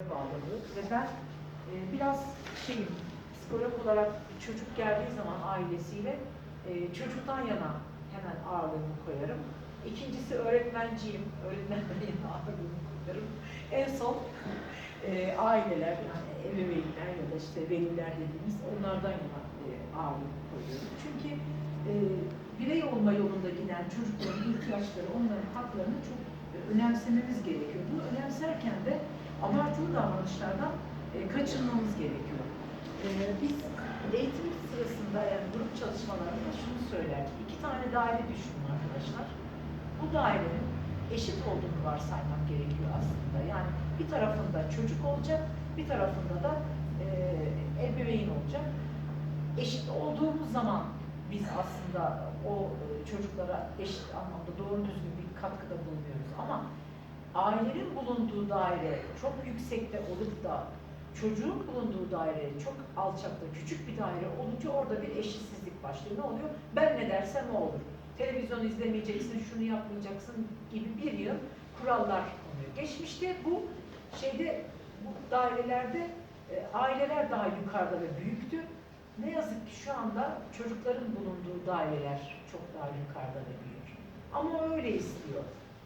bağladı ve ben e, biraz şeyim psikolog olarak çocuk geldiği zaman ailesiyle e, çocuktan yana hemen ağırlığımı koyarım. İkincisi öğretmenciyim. Öğretmenden yana ağırlığımı koyarım. En son e, aileler yani ebeveynler ya da işte veliler dediğimiz onlardan yana e, ağırlığımı koyuyorum. Çünkü e, birey olma yolunda giden çocukların ihtiyaçları, onların haklarını çok önemsememiz gerekiyor. Bunu önemserken de abartılı davranışlardan e, kaçınmamız gerekiyor. E, biz eğitim sırasında yani grup çalışmalarında şunu söylerdik. İki tane daire düşünün arkadaşlar. Bu dairenin eşit olduğunu varsaymak gerekiyor aslında. Yani bir tarafında çocuk olacak, bir tarafında da e, ebeveyn olacak. Eşit olduğumuz zaman biz aslında o e, çocuklara eşit anlamda doğru düzgün bir katkıda bulunuyoruz. Ama ailenin bulunduğu daire çok yüksekte olup da çocuğun bulunduğu daire çok alçakta, küçük bir daire olunca orada bir eşitsizlik başlıyor. Ne oluyor? Ben ne dersem o olur. Televizyon izlemeyeceksin, şunu yapmayacaksın gibi bir yıl kurallar konuyor. Geçmişte bu şeyde bu dairelerde e, aileler daha yukarıda ve büyüktü. Ne yazık ki şu anda çocukların bulunduğu daireler çok daha yukarıda ve büyük. Ama öyle istiyor.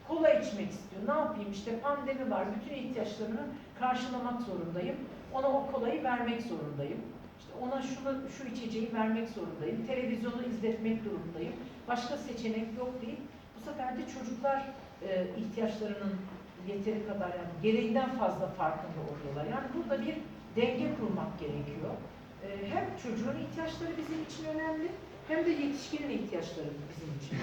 Kola içmek istiyor. Ne yapayım işte pandemi var. Bütün ihtiyaçlarını karşılamak zorundayım. Ona o kolayı vermek zorundayım. İşte ona şunu, şu içeceği vermek zorundayım. Televizyonu izletmek durumundayım. Başka seçenek yok değil. Bu sefer de çocuklar e, ihtiyaçlarının yeteri kadar yani gereğinden fazla farkında oluyorlar. Yani burada bir denge kurmak gerekiyor. E, hem çocuğun ihtiyaçları bizim için önemli hem de yetişkinin ihtiyaçları bizim için.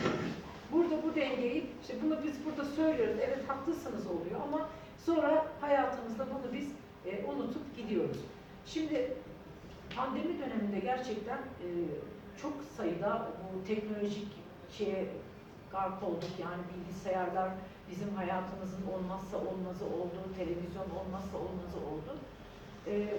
Burada bu dengeyi, işte bunu biz burada söylüyoruz, evet haklısınız oluyor ama sonra hayatımızda bunu biz e, unutup gidiyoruz. Şimdi pandemi döneminde gerçekten e, çok sayıda bu teknolojik şeye garp olduk. Yani bilgisayarlar bizim hayatımızın olmazsa olmazı oldu, televizyon olmazsa olmazı oldu. E,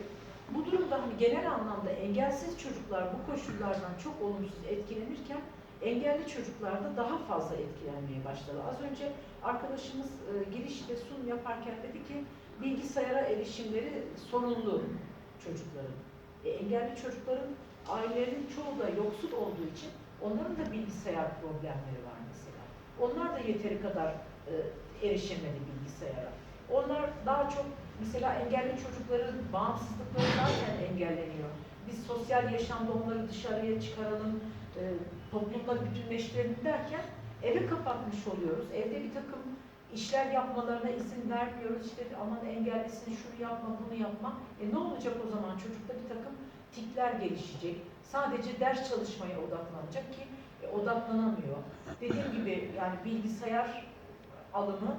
genel anlamda engelsiz çocuklar bu koşullardan çok olumsuz etkilenirken engelli çocuklar da daha fazla etkilenmeye başladı. Az önce arkadaşımız e, girişte sunum yaparken dedi ki bilgisayara erişimleri sorunlu çocukların. E, engelli çocukların ailelerinin çoğu da yoksul olduğu için onların da bilgisayar problemleri var mesela. Onlar da yeteri kadar e, erişemedi bilgisayara. Onlar daha çok mesela engelli çocukların bağımsızlıkları zaten engelleniyor. Biz sosyal yaşamda onları dışarıya çıkaralım, e, toplumla bütünleştirelim derken eve kapatmış oluyoruz. Evde bir takım işler yapmalarına izin vermiyoruz. İşte aman engellisin şunu yapma bunu yapma. E ne olacak o zaman? Çocukta bir takım tikler gelişecek. Sadece ders çalışmaya odaklanacak ki e, odaklanamıyor. Dediğim gibi yani bilgisayar alımı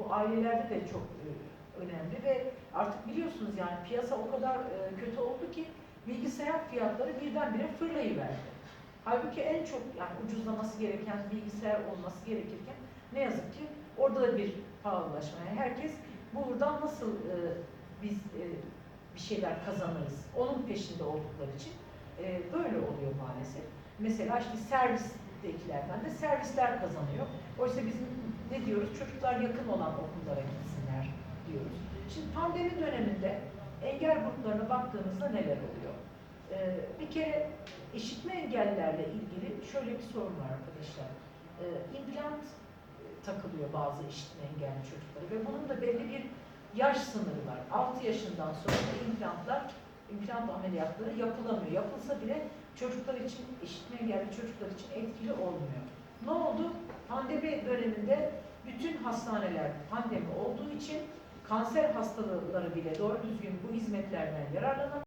bu ailelerde de çok e, önemli ve artık biliyorsunuz yani piyasa o kadar e, kötü oldu ki bilgisayar fiyatları birdenbire fırlayıverdi. Halbuki en çok yani ucuzlaması gereken bilgisayar olması gerekirken ne yazık ki orada da bir pahalılaşma. Yani herkes buradan nasıl e, biz e, bir şeyler kazanırız onun peşinde oldukları için e, böyle oluyor maalesef. Mesela işte servistekilerden de servisler kazanıyor. Oysa bizim ne diyoruz? Çocuklar yakın olan okullara gitsinler diyoruz. Şimdi pandemi döneminde engel gruplarına baktığımızda neler oluyor? Ee, bir kere işitme engellilerle ilgili şöyle bir sorun var arkadaşlar. Ee, implant takılıyor bazı işitme engelli çocuklara ve bunun da belli bir yaş sınırı var. 6 yaşından sonra implantlar, implant ameliyatları yapılamıyor. Yapılsa bile çocuklar için, işitme engelli çocuklar için etkili olmuyor. Ne oldu? Pandemi döneminde bütün hastaneler pandemi olduğu için kanser hastaları bile doğru düzgün bu hizmetlerden yararlanamıyor.